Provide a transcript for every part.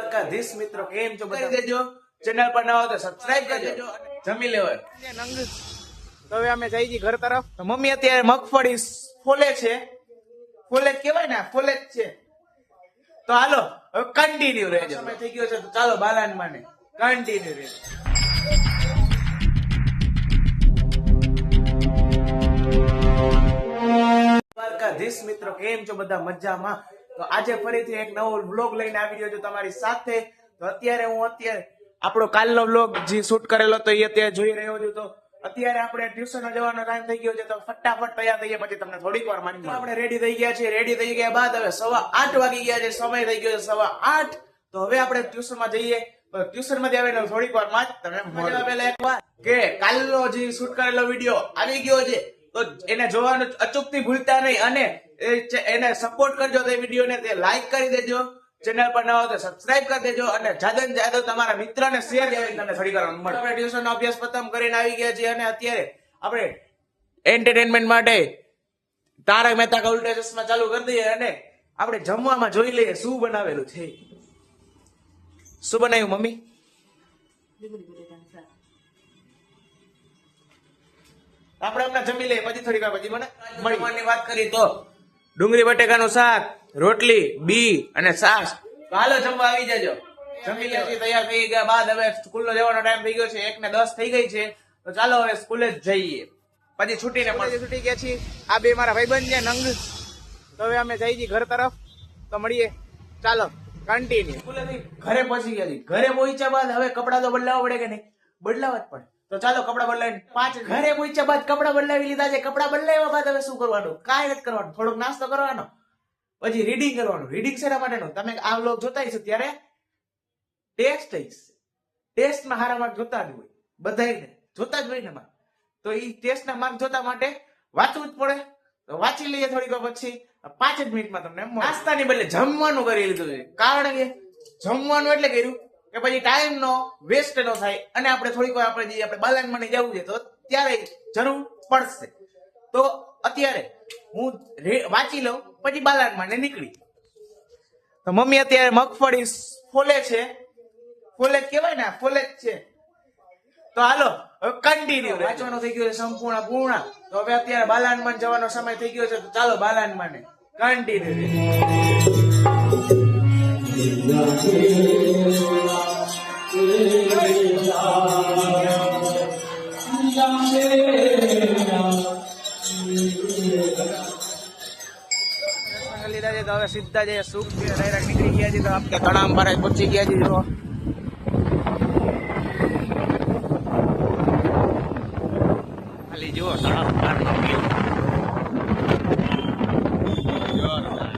દ્વારકાધીશ મિત્રો કેમ છો બધા? દેજો. ચેનલ પર નવા હો તો સબસ્ક્રાઇબ કરી દેજો. જમી લેવાય. નંગ તો હવે અમે જઈ ઘર તરફ. તો મમ્મી અત્યારે મગફળી ફોલે છે. ફોલે કેવાય ને ફોલે જ છે. તો હાલો હવે કન્ટિન્યુ રહેજો. સમય થઈ ગયો છે તો ચાલો બાલાન માને. કન્ટિન્યુ રહેજો. દ્વારકાધીશ મિત્રો કેમ છો બધા? મજામાં? તો આજે ફરીથી એક નવો બ્લોગ લઈને આવી રહ્યો છું તમારી સાથે. તો અત્યારે હું અત્યારે આપણો કાલનો બ્લોગ જે શૂટ કરેલો તો એ અત્યારે જોઈ રહ્યો છું. તો અત્યારે આપણે ટ્યુશન જવાનો ટાઈમ થઈ ગયો છે. તો ફટાફટ તૈયાર થઈએ. પછી તમને થોડીક વાર માની આપણે રેડી થઈ ગયા છીએ. રેડી થઈ ગયા બાદ હવે સવા આઠ વાગી ગયા છે. સમય થઈ ગયો છે સવા આઠ. તો હવે આપણે ટ્યુશનમાં જઈએ. ટ્યુશનમાંથી આવીને થોડીક વારમાં તમે તમને પહેલા એક વાત કે કાલનો જે શૂટ કરેલો વીડિયો આવી ગયો છે. તો એને જોવાનું અચૂકથી ભૂલતા નહીં અને એને સપોર્ટ કરજો તે વિડીયોને તે લાઈક કરી દેજો. ચેનલ પર હો તો સબસ્ક્રાઇબ કરી દેજો અને જાદે જાદવ તમારા મિત્રને શેર કરી તમને થોડી વાર મળે. આપણે ટ્યુશન અભ્યાસ ખતમ કરીને આવી ગયા છીએ અને અત્યારે આપણે એન્ટરટેનમેન્ટ માટે તારક મહેતા કા ઉલ્ટા ચશ્મા ચાલુ કરી દઈએ અને આપણે જમવામાં જોઈ લઈએ શું બનાવેલું છે. શું બનાવ્યું મમ્મી? આપણે હમણાં જમી લઈએ પછી થોડી વાર પછી મને મળવાની વાત કરી તો. ડુંગળી બટેકાનું શાક રોટલી બી અને છાશ. તો હાલો જમવા આવી જજો. જમી લે તૈયાર થઈ ગયા બાદ. હવે સ્કૂલનો જવાનો ટાઈમ થઈ ગયો છે એક ને દસ થઈ ગઈ છે. તો ચાલો હવે સ્કૂલે જ જઈએ. પછી છૂટીને પણ છૂટી ગયા છીએ આ બે મારા ભાઈબંધ છે નંગ. તો હવે અમે જઈ જઈએ ઘર તરફ. તો મળીએ. ચાલો કન્ટિન્યુ ઘરે પહોંચી ગયા છીએ. ઘરે પહોંચ્યા બાદ હવે કપડાં તો બદલાવવા પડે કે નહીં? બદલાવવા જ પડે. તો ચાલો કપડા બદલાવીને પાંચ ઘરે પૂછ્યા બાદ કપડા બદલાવી લીધા છે. કપડા બદલાવ્યા બાદ હવે શું કરવાનું? કાંઈ નથી કરવાનું. થોડોક નાસ્તો કરવાનો. પછી રીડિંગ કરવાનું. રીડિંગ શેના માટેનું? તમે આ વ્લોગ જોતા હશો ત્યારે ટેસ્ટ હશે. ટેસ્ટમાં હારા માર્ક જોતા જ હોય. બધાયને. જોતા જ હોય ને mark. તો એ ટેસ્ટના માર્ક જોતા માટે વાંચવું જ પડે. તો વાંચી લઈએ થોડીક પછી. પાંચ જ મિનિટમાં તમને નાસ્તાની બદલે જમવાનું કરી લીધું છે. કારણ કે જમવાનું એટલે કર્યું. કે પછી ટાઈમ નો વેસ્ટ ન થાય અને આપણે થોડીક વાર આપણે જે આપણે બાલાનમાં જવું છે તો ત્યારે જરૂર પડશે. તો અત્યારે હું વાંચી લઉં પછી બાલાનમાં નીકળી. તો મમ્મી અત્યારે મગફળી ફોલે છે. ફોલે કેવાય કહેવાય ને ફોલે છે. તો હાલો હવે કન્ટિન્યુ વાંચવાનો થઈ ગયો છે સંપૂર્ણ પૂર્ણ. તો હવે અત્યારે બાલાનમાં જવાનો સમય થઈ ગયો છે તો ચાલો બાલાનમાં કન્ટિન્યુ લીધા છે તો હવે સીધા જે સુખ છે ડાયરેક્ટ નીકળી ગયા છે તો આપણે તણામ પારે પહોંચી ગયા છે જો ખાલી જુઓ.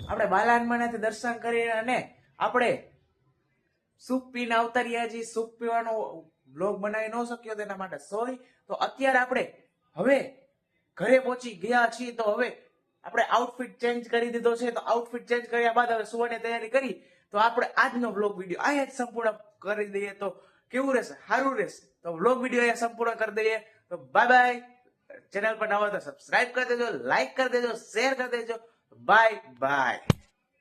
આપણે બાલાનમાં દર્શન કરી અને આપણે સૂપ પીને આવતા રહ્યા છીએ, સૂપ પીવાનો બ્લોગ બનાવી ન શક્યો તેના માટે. સોરી તો અત્યારે આપણે હવે ઘરે પહોંચી ગયા છીએ, તો હવે આપણે આઉટફિટ ચેન્જ કરી દીધો છે, તો આઉટફિટ ચેન્જ કર્યા બાદ હવે સુવાની તૈયારી કરી, તો આપણે આજનો બ્લોગ વીડિયો અહીંયા જ સંપૂર્ણ કરી દઈએ. તો કેવું રહેશે? સારું રહેશે. તો બ્લોગ વીડિયો અહીંયા સંપૂર્ણ કરી દઈએ. તો બાય બાય ચેનલ પર નવા તો સબસ્ક્રાઇબ કરી દેજો લાઈક કરી દેજો શેર કરી દેજો. Bye bye